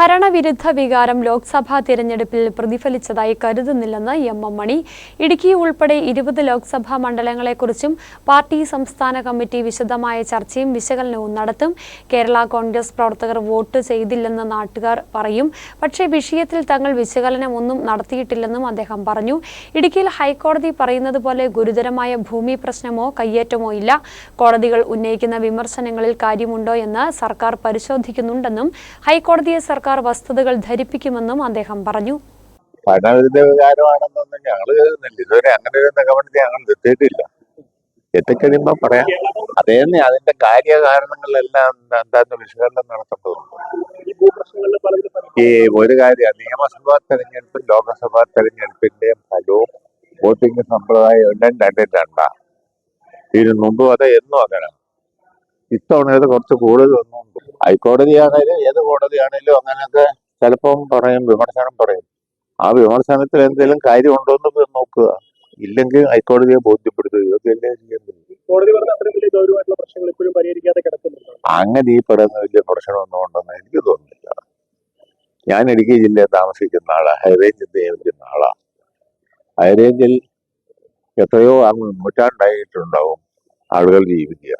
ഭരണവിരുദ്ധ വികാരം ലോക്സഭാ തിരഞ്ഞെടുപ്പിൽ പ്രതിഫലിച്ചതായി കരുതുന്നില്ലെന്ന് എം എം മണി. ഇടുക്കി ഉൾപ്പെടെ ഇരുപത് ലോക്സഭാ മണ്ഡലങ്ങളെക്കുറിച്ചും പാർട്ടി സംസ്ഥാന കമ്മിറ്റി വിശദമായ ചർച്ചയും വിശകലനവും നടത്തും. കേരള കോൺഗ്രസ് പ്രവർത്തകർ വോട്ട് ചെയ്തില്ലെന്ന് നാട്ടുകാർ പറയും. പക്ഷേ വിഷയത്തിൽ തങ്ങൾ വിശകലനമൊന്നും നടത്തിയിട്ടില്ലെന്നും അദ്ദേഹം പറഞ്ഞു. ഇടുക്കിയിൽ ഹൈക്കോടതി പറയുന്നത് പോലെ ഗുരുതരമായ ഭൂമി പ്രശ്നമോ കയ്യേറ്റമോ ഇല്ല. കോടതികൾ ഉന്നയിക്കുന്ന വിമർശനങ്ങളിൽ കാര്യമുണ്ടോ എന്ന് സർക്കാർ പരിശോധിക്കുന്നുണ്ടെന്നും ഹൈക്കോടതിയെ സർക്കാർ വസ്തുതകൾ ധരിപ്പിക്കുമെന്നും അദ്ദേഹം പറഞ്ഞു. അങ്ങനെ ഒരു നിഗമനത്തിൽ ഞങ്ങൾ എത്തിയിട്ടില്ല എത്തിക്കഴിയുമ്പോ പറയാം. അതേ അതിന്റെ കാര്യകാരണങ്ങളെല്ലാം എന്താ- എന്താന്ന് വിശകലനം നടത്തേണ്ടതുണ്ട് ഈ ഒരു കാര്യം നിയമസഭാ തെരഞ്ഞെടുപ്പും ലോക്സഭാ തെരഞ്ഞെടുപ്പിന്റെയും ഫലവും വോട്ടിംഗ് സമ്പ്രദായം എല്ലാം രണ്ടും രണ്ടാ. ഇതിനു മുമ്പും അതെ എന്നും അങ്ങനെ. ഇത്തവണ ഇത് കുറച്ച് കൂടുതൽ ഒന്നും ഹൈക്കോടതിയാണേലും ഏത് കോടതിയാണേലും അങ്ങനെയൊക്കെ ചിലപ്പം പറയും വിമർശനം പറയും. ആ വിമർശനത്തിൽ എന്തെങ്കിലും കാര്യം ഉണ്ടോ എന്ന് നോക്കുക. ഇല്ലെങ്കിൽ ഹൈക്കോടതിയെ ബോധ്യപ്പെടുത്തുക. ഇതൊക്കെയല്ലേ ചെയ്യേണ്ടത് കോടതി പറഞ്ഞ അത്രയും പ്രശ്നങ്ങൾ ഇപ്പോഴും പരിഹരിക്കാതെ കിടക്കുന്നുണ്ട്? അങ്ങനെ ഈ പറയുന്ന വലിയ പ്രശ്നമൊന്നും ഉണ്ടെന്ന് എനിക്ക് തോന്നുന്നില്ല. ഞാൻ ഇടുക്കി ജില്ലയിൽ താമസിക്കുന്ന ആളാ. ഹൈറേഞ്ചിൽ നിയമിക്കുന്ന ആളാ. ഹൈറേഞ്ചിൽ എത്രയോ അങ്ങ് നൂറ്റാണ്ടായിട്ടുണ്ടാവും ആളുകൾ ജീവിക്കുക.